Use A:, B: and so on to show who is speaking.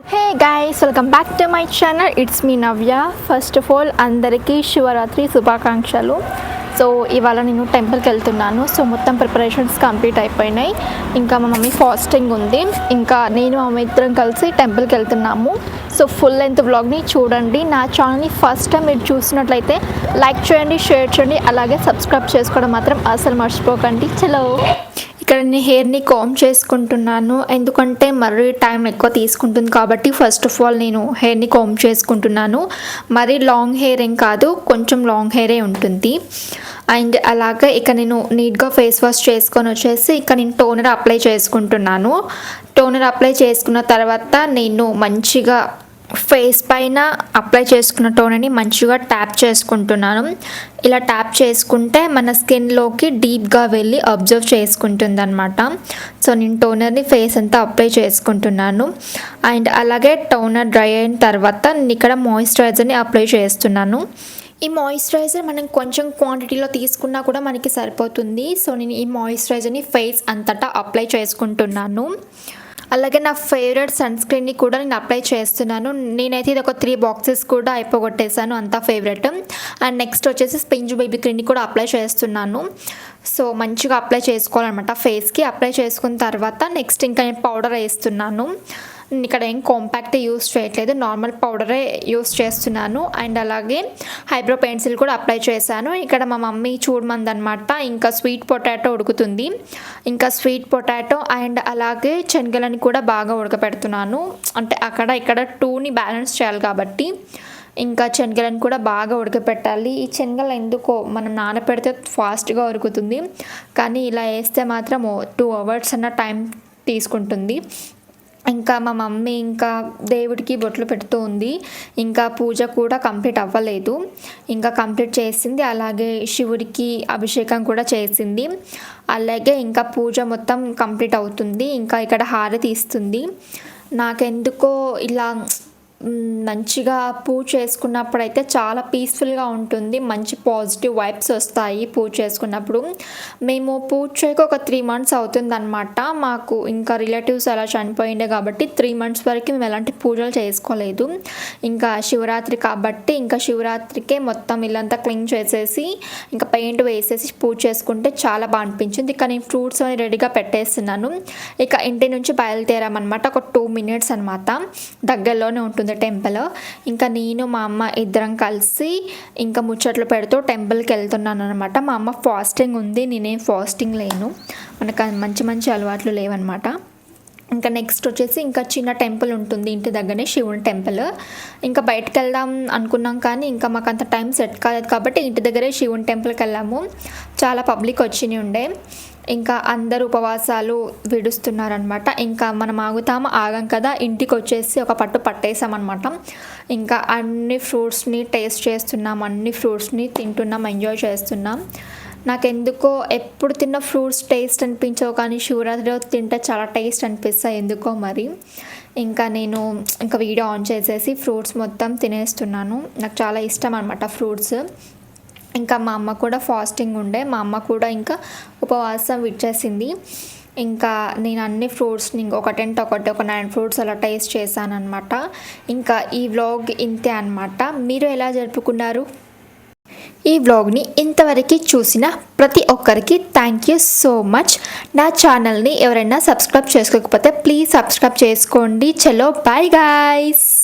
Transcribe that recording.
A: Hey guys welcome back to my channel it's me Navya first of all అందరికీ శివరాత్రి శుభాకాంక్షలు. So ఇవాళ నేను టెంపుల్కి వెళ్తున్నాను. సో మొత్తం ప్రిపరేషన్స్ కంప్లీట్ అయిపోయినాయి. ఇంకా మా మమ్మీ ఫాస్టింగ్ ఉంది. ఇంకా నేను మా మమ్మీ ఇద్దరం కలిసి టెంపుల్కి వెళ్తున్నాము. సో ఫుల్ లెంత్ వ్లాగ్ని చూడండి. నా ఛానల్ని ఫస్ట్ టైం మీరు చూసినట్లయితే లైక్ చేయండి షేర్ చేయండి. అలాగే సబ్స్క్రైబ్ చేసుకోవడం మాత్రం అసలు మర్చిపోకండి. చలో ఇక్కడ నేను హెయిర్ని కామ్ చేసుకుంటున్నాను. ఎందుకంటే మరీ టైం ఎక్కువ తీసుకుంటుంది కాబట్టి ఫస్ట్ ఆఫ్ ఆల్ నేను హెయిర్ని కామ్ చేసుకుంటున్నాను. మరీ లాంగ్ హెయిర్ ఏం కాదు కొంచెం లాంగ్ హెయిరే ఉంటుంది. అండ్ అలాగే ఇక నేను నీట్గా ఫేస్ వాష్ చేసుకొని వచ్చేసి ఇక నేను టోనర్ అప్లై చేసుకుంటున్నాను. టోనర్ అప్లై చేసుకున్న తర్వాత నేను మంచిగా ఫేస్ పైన అప్లై చేసుకున్న టోనర్ని మంచిగా ట్యాప్ చేసుకుంటున్నాను. ఇలా ట్యాప్ చేసుకుంటే మన స్కిన్లోకి డీప్గా వెళ్ళి అబ్జర్వ్ చేసుకుంటుంది అనమాట సో నేను టోనర్ని ఫేస్ అంతా అప్లై చేసుకుంటున్నాను. అండ్ అలాగే టోనర్ డ్రై అయిన తర్వాత నేను ఇక్కడ మాయిశ్చరైజర్ని అప్లై చేస్తున్నాను. ఈ మాయిశ్చరైజర్ మనం కొంచెం క్వాంటిటీలో తీసుకున్నా కూడా మనకి సరిపోతుంది. సో నేను ఈ మాయిశ్చరైజర్ని ఫేస్ అంతటా అప్లై చేసుకుంటున్నాను. అలాగే నా ఫేవరెట్ సన్ స్క్రీన్ని కూడా నేను అప్లై చేస్తున్నాను. నేనైతే ఇది ఒక త్రీ బాక్సెస్ కూడా అయిపోగొట్టేసాను అంతా ఫేవరెట్. అండ్ నెక్స్ట్ వచ్చేసి స్పింజ్ బేబీ క్రీమ్ని కూడా అప్లై చేస్తున్నాను. సో మంచిగా అప్లై చేసుకోవాలన్నమాట ఫేస్కి. అప్లై చేసుకున్న తర్వాత నెక్స్ట్ ఇంకా నేను పౌడర్ వేస్తున్నాను. ఇక్కడ ఏం కాంపాక్ట్ యూస్ చేయట్లేదు. నార్మల్ పౌడరే యూస్ చేస్తున్నాను. అండ్ అలాగే హైబ్రో పెన్సిల్ కూడా అప్లై చేశాను. ఇక్కడ మా మమ్మీ చూడమందనమాట ఇంకా స్వీట్ పొటాటో ఉడుకుతుంది. ఇంకా స్వీట్ పొటాటో అండ్ అలాగే శనగలని కూడా బాగా ఉడకపెడుతున్నాను. అంటే అక్కడ ఇక్కడ టూని బ్యాలెన్స్ చేయాలి కాబట్టి ఇంకా శనగలను కూడా బాగా ఉడకపెట్టాలి. ఈ శనగలు ఎందుకో మనం నానపెడితే ఫాస్ట్గా ఉడుకుతుంది. కానీ ఇలా వేస్తే మాత్రం టూ అవర్స్ అన్న టైం తీసుకుంటుంది. ఇంకా మా మమ్మీ ఇంకా దేవుడికి బొట్లు పెడుతూ ఉంది. ఇంకా పూజ కూడా కంప్లీట్ అవ్వలేదు. ఇంకా కంప్లీట్ చేసింది. అలాగే శివుడికి అభిషేకం కూడా చేసింది. అలాగే ఇంకా పూజ మొత్తం కంప్లీట్ అవుతుంది. ఇంకా ఇక్కడ హారతి ఇస్తుంది. నాకెందుకో ఇలా మంచిగా పూజ చేసుకున్నప్పుడు అయితే చాలా పీస్ఫుల్గా ఉంటుంది. మంచి పాజిటివ్ వైబ్స్ వస్తాయి పూజ చేసుకున్నప్పుడు. మేము పూజ చేయక ఒక త్రీ మంత్స్ అవుతుందన్నమాట. మాకు ఇంకా రిలేటివ్స్ అలా చనిపోయిండే కాబట్టి త్రీ మంత్స్ వరకు మేము ఎలాంటి పూజలు చేసుకోలేదు. ఇంకా శివరాత్రి కాబట్టి ఇంకా శివరాత్రికే మొత్తం ఇల్లంతా క్లీన్ చేసేసి ఇంకా పెయింట్ వేసేసి పూజ చేసుకుంటే చాలా బాగా అనిపించింది. ఇక నేను ఫ్రూట్స్ అని రెడీగా పెట్టేస్తున్నాను. ఇక ఇంటి నుంచి బయలుదేరామన్నమాట. ఒక టూ మినిట్స్ అనమాట దగ్గరలోనే ఉంటుంది టెంపుల్ ఇంకా నేను మా అమ్మ ఇద్దరం కలిసి ఇంకా ముచ్చట్లు పెడుతూ టెంపుల్కి వెళ్తున్నాను అనమాట మా అమ్మ ఫాస్టింగ్ ఉంది నేనేం ఫాస్టింగ్ లేను. మనకు మంచి మంచి అలవాట్లు లేవన్నమాట. ఇంకా నెక్స్ట్ వచ్చేసి ఇంకా చిన్న టెంపుల్ ఉంటుంది ఇంటి దగ్గరనే శివుని టెంపుల్ ఇంకా బయటకు వెళ్దాం అనుకున్నాం కానీ ఇంకా మాకు అంత టైం సెట్ కాలేదు కాబట్టి ఇంటి దగ్గరే శివుని టెంపుల్కి వెళ్ళాము చాలా పబ్లిక్ వచ్చినాయి ఉండే. ఇంకా అందరు ఉపవాసాలు విడుస్తున్నారనమాట ఇంకా మనం ఆగుతాము ఆగం కదా. ఇంటికి వచ్చేసి ఒక పట్టు పట్టేసామన్నమాట. ఇంకా అన్ని ఫ్రూట్స్ని టేస్ట్ చేస్తున్నాం అన్ని ఫ్రూట్స్ని తింటున్నాం ఎంజాయ్ చేస్తున్నాం. నాకెందుకో ఎప్పుడు తిన్న ఫ్రూట్స్ టేస్ట్ అనిపించవు కానీ శివరాత్రిలో తింటే చాలా టేస్ట్ అనిపిస్తాయి. ఎందుకో మరి? ఇంకా నేను ఇంకా వీడియో ఆన్ చేసేసి ఫ్రూట్స్ మొత్తం తినేస్తున్నాను. నాకు చాలా ఇష్టం అనమాట ఫ్రూట్స్. ఇంకా మా అమ్మ కూడా ఫాస్టింగ్ ఉండే. మా అమ్మ కూడా ఇంకా ఉపవాసం విచ్చేసింది ఇంకా నేను అన్ని ఫ్రూట్స్ని ఇంక ఒకటంటే ఒకటి ఒక నైన్ ఫ్రూట్స్ అలా టేస్ట్ చేశాను అనమాట ఇంకా ఈ వ్లాగ్ ఇంతే అనమాట మీరు ఎలా జరుపుకున్నారు? ఈ వ్లాగ్ని ఇంతవరకు చూసిన ప్రతి ఒక్కరికి థ్యాంక్ యూ సో మచ్ నా ఛానల్ని ఎవరైనా సబ్స్క్రైబ్ చేసుకోకపోతే ప్లీజ్ సబ్స్క్రైబ్ చేసుకోండి. చలో బాయ్ గాయ్స్